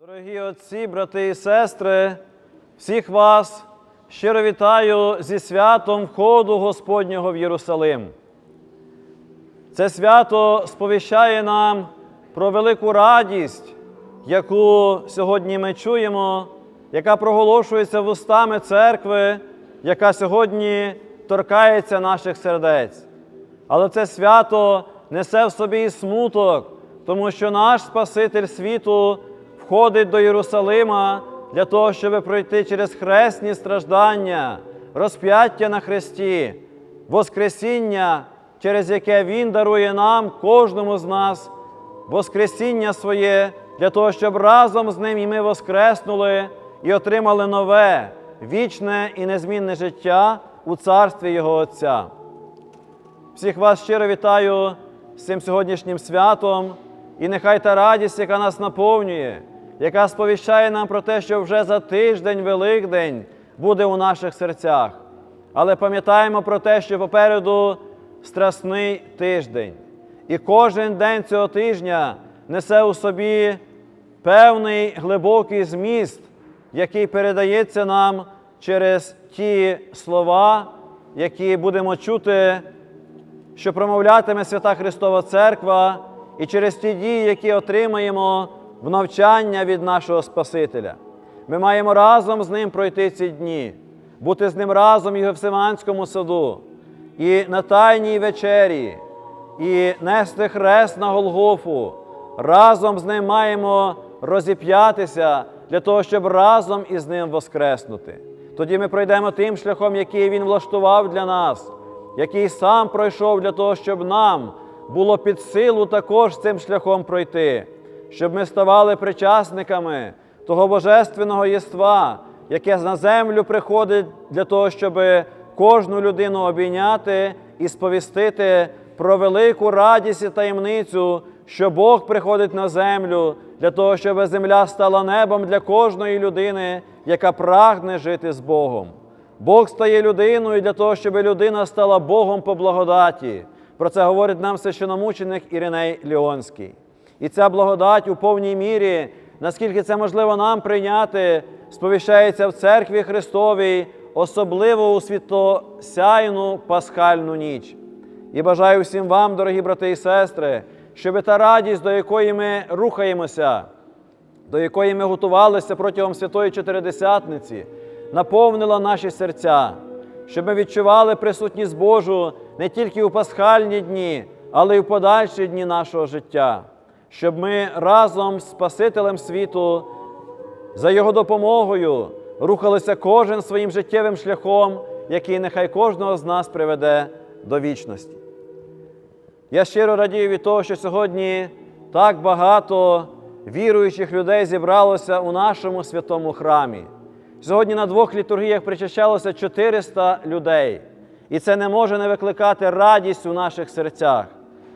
Дорогі отці, брати і сестри, всіх вас щиро вітаю зі святом входу Господнього в Єрусалим. Це свято сповіщає нам про велику радість, яку сьогодні ми чуємо, яка проголошується вустами церкви, яка сьогодні торкається наших сердець. Але це свято несе в собі і смуток, тому що наш Спаситель світу входить до Єрусалима для того, щоб пройти через хресні страждання, розп'яття на хресті, Воскресіння, через яке Він дарує нам, кожному з нас, Воскресіння своє, для того, щоб разом з ним і ми воскреснули і отримали нове, вічне і незмінне життя у царстві Його Отця. Всіх вас щиро вітаю з цим сьогоднішнім святом, і нехай та радість, яка нас наповнює, яка сповіщає нам про те, що вже за тиждень, Великдень буде у наших серцях. Але пам'ятаємо про те, що попереду страсний тиждень. І кожен день цього тижня несе у собі певний глибокий зміст, який передається нам через ті слова, які будемо чути що промовлятиме Свята Христова Церква і через ті дії, які отримаємо в навчання від нашого Спасителя. Ми маємо разом з ним пройти ці дні, бути з ним разом і в Гефсиманському саду, і на Тайній вечері, і нести хрест на Голгофу. Разом з ним маємо розіп'ятися для того, щоб разом із ним воскреснути. Тоді ми пройдемо тим шляхом, який він влаштував для нас який сам пройшов для того, щоб нам було під силу також цим шляхом пройти, щоб ми ставали причасниками того божественного єства, яке на землю приходить для того, щоб кожну людину обійняти і сповістити про велику радість і таємницю, що Бог приходить на землю для того, щоб земля стала небом для кожної людини, яка прагне жити з Богом. Бог стає людиною для того, щоб людина стала Богом по благодаті. Про це говорить нам священомученик Іриней Ліонський. І ця благодать у повній мірі, наскільки це можливо нам прийняти, сповіщається в церкві Христовій, особливо у світлосяйну пасхальну ніч. І бажаю всім вам, дорогі брати і сестри, щоб та радість, до якої ми рухаємося, до якої ми готувалися протягом Святої Чотиридесятниці, наповнила наші серця, щоб ми відчували присутність Божу не тільки у пасхальні дні, але й у подальші дні нашого життя, щоб ми разом з Спасителем світу, за Його допомогою рухалися кожен своїм життєвим шляхом, який нехай кожного з нас приведе до вічності. Я щиро радію від того, що сьогодні так багато віруючих людей зібралося у нашому святому храмі. Сьогодні на двох літургіях причащалося 400 людей, і це не може не викликати радість у наших серцях.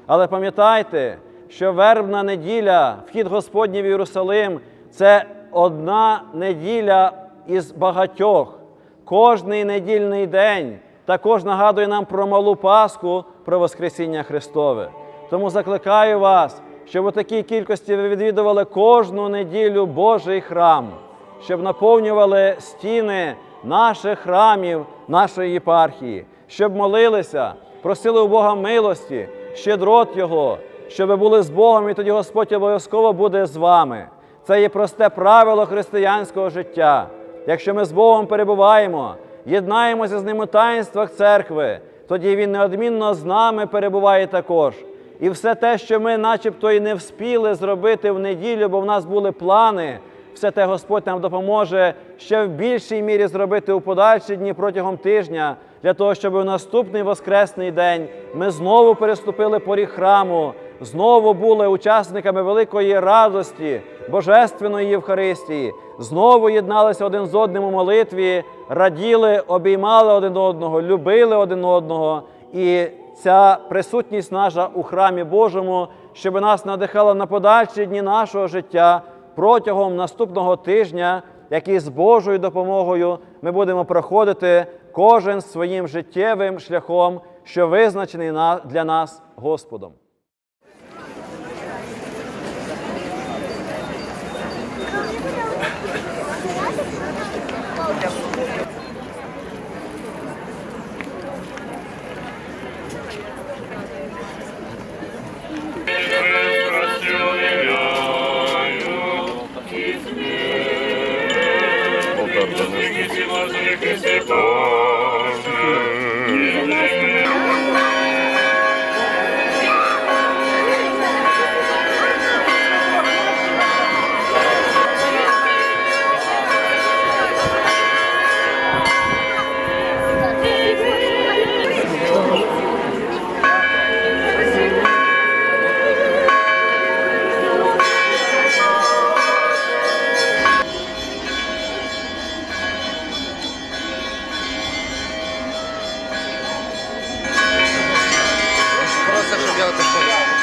Але пам'ятайте, що вербна неділя, вхід Господній в Єрусалим це одна неділя із багатьох. Кожний недільний день також нагадує нам про малу Пасху, про Воскресіння Христове. Тому закликаю вас, щоб у такій кількості ви відвідували кожну неділю Божий храм щоб наповнювали стіни наших храмів, нашої єпархії, щоб молилися, просили у Бога милості, щедрот Його, щоб ви були з Богом, і тоді Господь обов'язково буде з вами. Це є просте правило християнського життя. Якщо ми з Богом перебуваємо, єднаємося з ним у таїнствах церкви, тоді Він неодмінно з нами перебуває також. І все те, що ми начебто і не вспіли зробити в неділю, бо в нас були плани все те Господь нам допоможе ще в більшій мірі зробити у подальші дні протягом тижня, для того, щоб у наступний Воскресний день ми знову переступили поріг храму, знову були учасниками великої радості, Божественної Євхаристії, знову єдналися один з одним у молитві, раділи, обіймали один одного, любили один одного. І ця присутність наша у храмі Божому, щоб нас надихала на подальші дні нашого життя протягом наступного тижня, який з Божою допомогою ми будемо проходити кожен своїм життєвим шляхом, що визначений для нас Господом. Господи, щоб я отошов.